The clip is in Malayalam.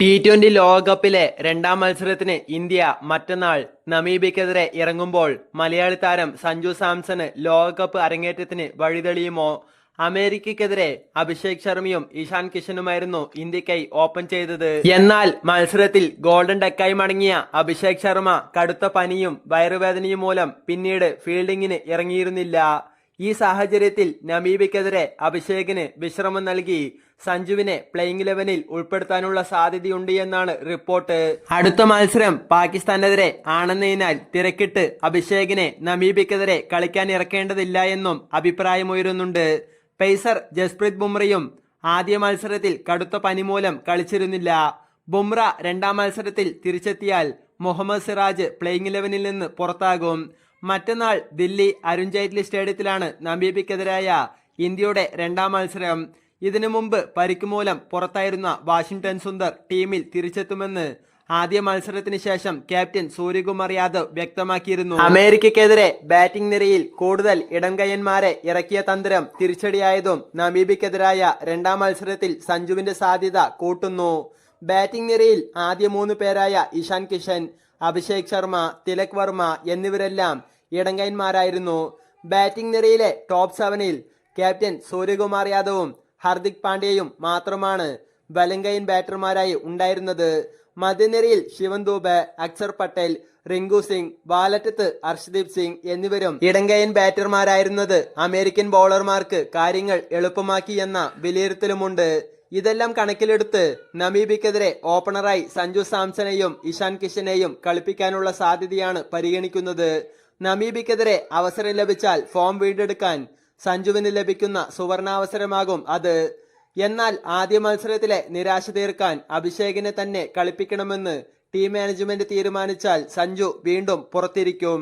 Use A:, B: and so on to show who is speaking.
A: ടി ട്വന്റി ലോകകപ്പിലെ രണ്ടാം മത്സരത്തിന് ഇന്ത്യ മറ്റന്നാൾ നമീബിക്കെതിരെ ഇറങ്ങുമ്പോൾ മലയാളി താരം സഞ്ജു സാംസണ് ലോകകപ്പ് അരങ്ങേറ്റത്തിന് വഴിതെളിയുമോ? അമേരിക്കക്കെതിരെ അഭിഷേക് ശർമ്മയും ഇഷാൻ കിഷനുമായിരുന്നു ഇന്ത്യക്കായി ഓപ്പൺ ചെയ്തത്. എന്നാൽ മത്സരത്തിൽ ഗോൾഡൻ ഡെക്കായി മടങ്ങിയ അഭിഷേക് ശർമ്മ കടുത്ത പനിയും വയറുവേദനയും മൂലം പിന്നീട് ഫീൽഡിങ്ങിന് ഇറങ്ങിയിരുന്നില്ല. ഈ സാഹചര്യത്തിൽ നമീബിക്കെതിരെ അഭിഷേകിന് വിശ്രമം നൽകി സഞ്ജുവിനെ പ്ലേയിങ് ഇലവനിൽ ഉൾപ്പെടുത്താനുള്ള സാധ്യതയുണ്ട് എന്നാണ് റിപ്പോർട്ട്. അടുത്ത മത്സരം പാകിസ്ഥാനെതിരെ ആണെന്നതിനാൽ തിരക്കിട്ട് അഭിഷേകിനെ നമീബിക്കെതിരെ കളിക്കാൻ ഇറക്കേണ്ടതില്ല എന്നും അഭിപ്രായമുയരുന്നുണ്ട്. പേസർ ജസ്പ്രീത് ബുംറയും ആദ്യ മത്സരത്തിൽ കടുത്ത പനി മൂലം കളിച്ചിരുന്നില്ല. ബുംറ രണ്ടാം മത്സരത്തിൽ തിരിച്ചെത്തിയാൽ മുഹമ്മദ് സിറാജ് പ്ലേയിങ് ഇലവനിൽ നിന്ന് പുറത്താകും. മറ്റന്നാൾ ദില്ലി അരുൺ ജെയ്റ്റ്ലി സ്റ്റേഡിയത്തിലാണ് നമീബിക്കെതിരായ ഇന്ത്യയുടെ രണ്ടാം മത്സരം. ഇതിനു മുമ്പ് പരിക്ക് മൂലം പുറത്തായിരുന്ന വാഷിംഗ്ടൺ സുന്ദർ ടീമിൽ തിരിച്ചെത്തുമെന്ന് ആദ്യ മത്സരത്തിന് ശേഷം ക്യാപ്റ്റൻ സൂര്യകുമാർ യാദവ് വ്യക്തമാക്കിയിരുന്നു. അമേരിക്കക്കെതിരെ ബാറ്റിംഗ് നിരയിൽ കൂടുതൽ ഇടംകയ്യന്മാരെ ഇറക്കിയ തന്ത്രം തിരിച്ചടിയായതും നമീബിക്കെതിരായ രണ്ടാം മത്സരത്തിൽ സഞ്ജുവിന്റെ സാധ്യത കൂട്ടുന്നു. ബാറ്റിംഗ് നിരയിൽ ആദ്യ മൂന്ന് പേരായ ഇഷാൻ കിഷൻ അഭിഷേക് ശർമ്മ തിലക് വർമ്മ എന്നിവരെല്ലാം ഇടങ്കയന്മാരായിരുന്നു ബാറ്റിംഗ് നിരയിലെ ടോപ്പ് സെവനിൽ ക്യാപ്റ്റൻ സൂര്യകുമാർ യാദവും ഹർദിക് പാണ്ഡ്യയും മാത്രമാണ് വലങ്കയൻ ബാറ്റർമാരായി ഉണ്ടായിരുന്നത്. മധ്യനിരയിൽ ശിവൻ അക്സർ പട്ടേൽ റിങ്കു സിംഗ് ബാലറ്റത്ത് അർഷദീപ് സിംഗ് എന്നിവരും ഇടങ്കയൻ ബാറ്റർമാരായിരുന്നത് അമേരിക്കൻ ബൗളർമാർക്ക് കാര്യങ്ങൾ എളുപ്പമാക്കി എന്ന വിലയിരുത്തലുമുണ്ട്. ഇതെല്ലാം കണക്കിലെടുത്ത് നമീബിക്കെതിരെ ഓപ്പണറായി സഞ്ജു സാംസണെയും ഇഷാൻ കിഷനെയും കളിപ്പിക്കാനുള്ള സാധ്യതയാണ് പരിഗണിക്കുന്നത്. നമീബിക്കെതിരെ അവസരം ലഭിച്ചാൽ ഫോം വീണ്ടെടുക്കാൻ സഞ്ജുവിന് ലഭിക്കുന്ന സുവർണാവസരമാകും അത്. എന്നാൽ ആദ്യ മത്സരത്തിലെ നിരാശ തീർക്കാൻ അഭിഷേകിനെ തന്നെ കളിപ്പിക്കണമെന്ന് ടീം മാനേജ്മെന്റ് തീരുമാനിച്ചാൽ സഞ്ജു വീണ്ടും പുറത്തിരിക്കും.